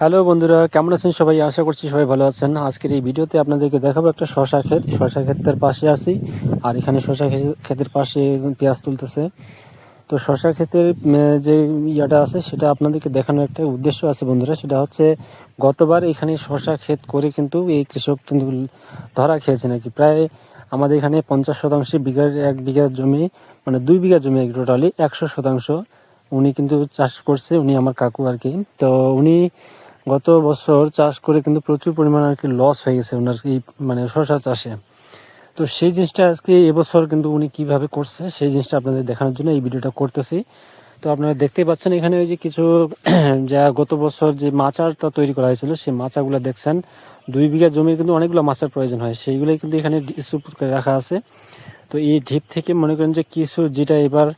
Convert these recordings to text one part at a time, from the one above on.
Hello বন্ধুরা, কেমন আছেন সবাই? আশা করছি সবাই ভালো আছেন। আজকের এই ভিডিওতে আপনাদেরকে দেখাবো একটা শশা ক্ষেত। শশা ক্ষেতের পাশে আছি আর এখানে শশা ক্ষে- ক্ষেতের পাশে পেঁয়াজ তুলতেছে। তো শশা ক্ষেতের যে ইয়াটা আছে, সেটা আপনাদেরকে দেখানোর একটা উদ্দেশ্য আছে বন্ধুরা। সেটা হচ্ছে গতবার এখানে শশা ক্ষেত করে কিন্তু এই কৃষক কিন্তু ধরা খেয়েছে নাকি প্রায় আমাদের এখানে পঞ্চাশ শতাংশ বিঘার এক বিঘা জমি মানে দুই বিঘা জমি টোটালি একশো শতাংশ উনি কিন্তু চাষ করছে, উনি আমার কাকু আর কি। তো উনি গত বছর চাষ করে কিন্তু প্রচুর পরিমাণে আর কি লস হয়ে গেছে ওনার এই মানে শশা চাষে। তো সেই জিনিসটা আজকে এবছর কিন্তু উনি কীভাবে করছে, সেই জিনিসটা আপনাদের দেখানোর জন্য এই ভিডিওটা করতেছি। তো আপনারা দেখতেই পাচ্ছেন এখানে ওই যে কিছু, যা গত বছর যে মাচারটা তৈরি করা হয়েছিল, সেই মাচাগুলো দেখছেন। দুই বিঘা জমির কিন্তু অনেকগুলো মাচার প্রয়োজন হয়, সেইগুলোই কিন্তু এখানে রাখা আছে। তো এই ঢিপ থেকে মনে করেন যে কিছু যেটা এবার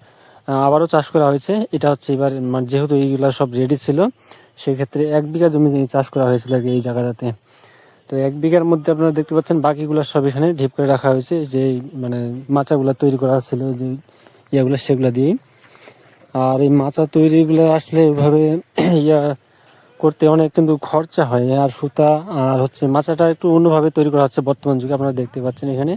আবারও চাষ করা হয়েছে। এটা হচ্ছে এবার মানে যেহেতু এইগুলা সব রেডি ছিল, সেক্ষেত্রে এক বিঘা জমি চাষ করা হয়েছিল আর এই জায়গাটাতে। তো এক বিঘার মধ্যে আপনারা দেখতে পাচ্ছেন, বাকিগুলো সব এখানে ঢিপ করে রাখা হয়েছে, যে মানে মাচাগুলো তৈরি করা ছিল, যে ইয়াগুলো সেগুলো দিয়ে আর এই মাচা তৈরিগুলো আসলে এভাবে ইয়া করতে অনেক কিন্তু খরচা হয়, আর সুতা, আর হচ্ছে মাচাটা একটু অন্যভাবে তৈরি করা হচ্ছে বর্তমান যুগে, আপনারা দেখতে পাচ্ছেন এখানে।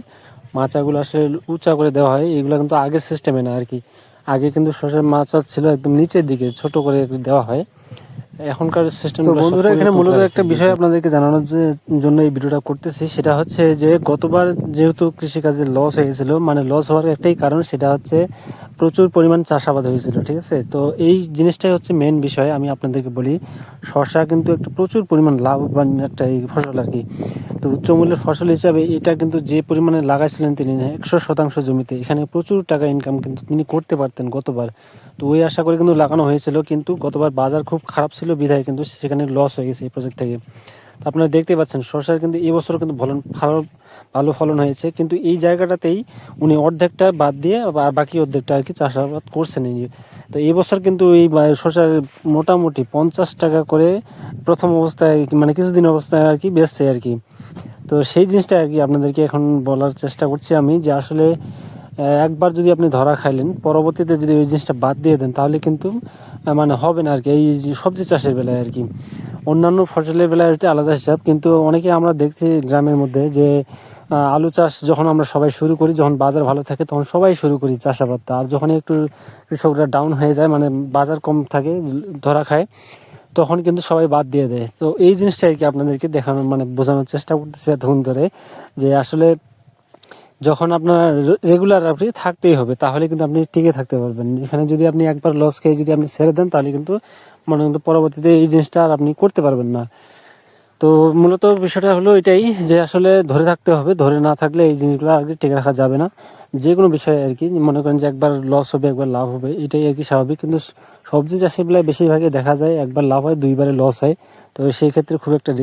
মাচাগুলো আসলে উঁচা করে দেওয়া হয়, এগুলো কিন্তু আগের সিস্টেমে না আর কি। আগে কিন্তু শসার মাচা ছিল একদম নিচের দিকে ছোট করে দেওয়া হয়। এখনকার সিস্টেম বন্ধুরা এখানে মূলত একটা বিষয় আপনাদেরকে জানানোর জন্য এই ভিডিওটা করতেছি সেটা হচ্ছে যে গতবার যেহেতু কৃষিকাজে লস হয়েছিল মানে লস হওয়ার একটাই কারণ সেটা হচ্ছে প্রচুর পরিমাণ চাষাবাদ হয়েছিল, ঠিক আছে? তো এই জিনিসটাই হচ্ছে মেন বিষয়, আমি আপনাদেরকে বলি। শসা কিন্তু একটা প্রচুর পরিমাণ লাভবান একটা এই ফসল আর কি। তো উচ্চমূল্যের ফসল হিসাবে এটা কিন্তু যে পরিমাণে লাগাইছিলেন তিনি, একশো শতাংশ জমিতে, এখানে প্রচুর টাকা ইনকাম কিন্তু তিনি করতে পারতেন গতবার। তো ওই আশা করে কিন্তু লাগানো হয়েছিল, কিন্তু গতবার বাজার খুব খারাপ ছিল, বিধায় কিন্তু সেখানে লস হয়ে গেছে এই প্রজেক্ট থেকে। তো আপনারা দেখতে পাচ্ছেন শসার কিন্তু এবছর কিন্তু ফলন ভালো ভালো ফলন হয়েছে। কিন্তু এই জায়গাটাতেই উনি অর্ধেকটা বাদ দিয়ে বা- বাকি অর্ধেকটা আর কি চাষাবাদ করছেন। এই। তো এবছর কিন্তু এই শসার মোটামুটি পঞ্চাশ টাকা করে প্রথম অবস্থায় মানে কিছুদিন অবস্থায় আর কি বেচছে আর কি। তো সেই জিনিসটা আর কি আপনাদেরকে এখন বলার চেষ্টা করছি আমি যে আসলে একবার যদি আপনি ধরা খাইলেন, পরবর্তীতে যদি ওই জিনিসটা বাদ দিয়ে দেন, তাহলে কিন্তু মানে হবে না আর কি। এই সবজি চাষের বেলায় আর কি। অন্যান্য ফসলের বেলায় এটা আলাদা হিসাব, কিন্তু অনেকে আমরা দেখছি গ্রামের মধ্যে যে আলু চাষ যখন আমরা সবাই শুরু করি, যখন বাজার ভালো থাকে তখন সবাই শুরু করি চাষাবাদটা। আর যখন একটু কৃষকরা ডাউন হয়ে যায় মানে বাজার কম থাকে, ধরা খায়, তখন কিন্তু সবাই বাদ দিয়ে দেয়। তো এই জিনিসটা আর কি আপনাদেরকে দেখানোর মানে বোঝানোর চেষ্টা করতেছি এতক্ষণ ধরে যে আসলে যখন আপনার রেগুলার আপনি থাকতেই হবে, তাহলে কিন্তু আপনি টিকে থাকতে পারবেন। এখানে যদি আপনি একবার লস খেয়ে যদি আপনি ছেড়ে দেন, তাহলে কিন্তু মনে কিন্তু পরবর্তীতে এই জিনিসটা আর আপনি করতে পারবেন না। তো মূলত বিষয়টা হলো এটাই যে আসলে ধরে থাকতে হবে, ধরে না থাকলে এই জিনিসগুলো আর কি টিকে রাখা যাবে না। যে কোনো বিষয়ে আর কি, মনে করেন যে একবার লস হবে, একবার লাভ হবে, এটাই আর কি স্বাভাবিক। কিন্তু সবজি চাষের বেলায় বেশিরভাগই দেখা যায় একবার লাভ হয়, দুইবারে লস হয়। তো সেই ক্ষেত্রে খুব একটা রিস্ক